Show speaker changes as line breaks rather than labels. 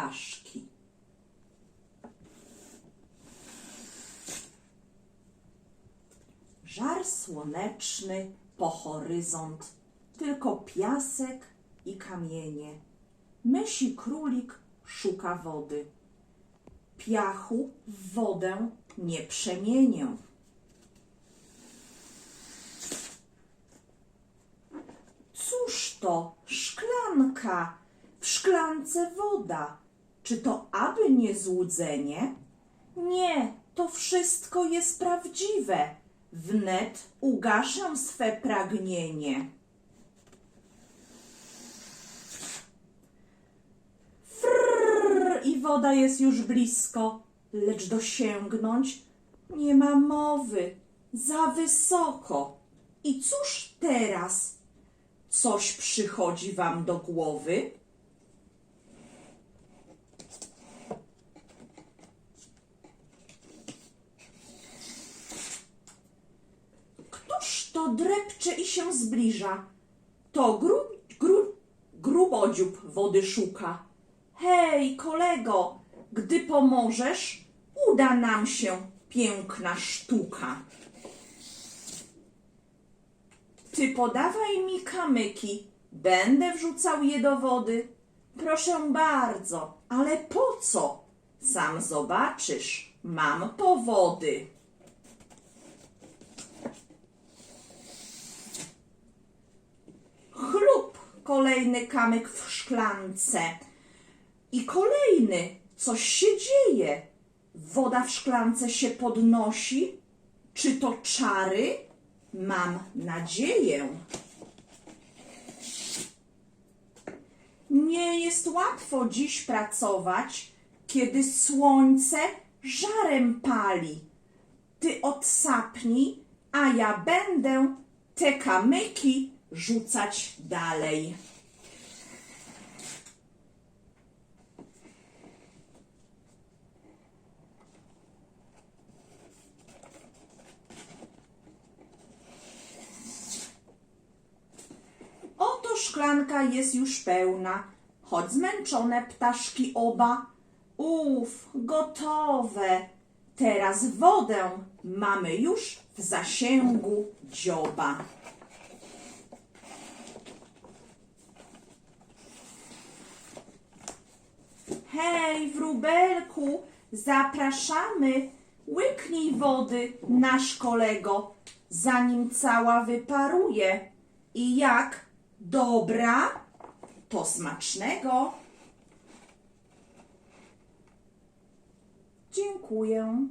ptaszki. Żar słoneczny po horyzont, tylko piasek i kamienie. Myśli królik szuka wody. Piachu w wodę nie przemienię. Cóż to? Szklanka. W szklance woda. Czy to aby nie złudzenie? Nie, to wszystko jest prawdziwe. Wnet ugaszę swe pragnienie. Frrr, i woda jest już blisko, lecz dosięgnąć nie ma mowy. Za wysoko. I cóż teraz? Coś przychodzi wam do głowy? Drepcze i się zbliża? To gru, gru, grubodziób wody szuka. Hej, kolego, gdy pomożesz, uda nam się piękna sztuka. Ty podawaj mi kamyki, będę wrzucał je do wody. Proszę bardzo, ale po co? Sam zobaczysz, mam powody. Kolejny kamyk w szklance. I kolejny, coś się dzieje. Woda w szklance się podnosi. Czy to czary? Mam nadzieję. Nie jest łatwo dziś pracować, kiedy słońce żarem pali. Ty odsapnij, a ja będę te kamyki rzucać dalej. Oto szklanka jest już pełna, choć zmęczone ptaszki oba. Uf, gotowe. Teraz wodę mamy już w zasięgu dzioba. Hej, wróbelku, zapraszamy. Łyknij wody, nasz kolego, zanim cała wyparuje. I jak? Dobra? To smacznego. Dziękuję.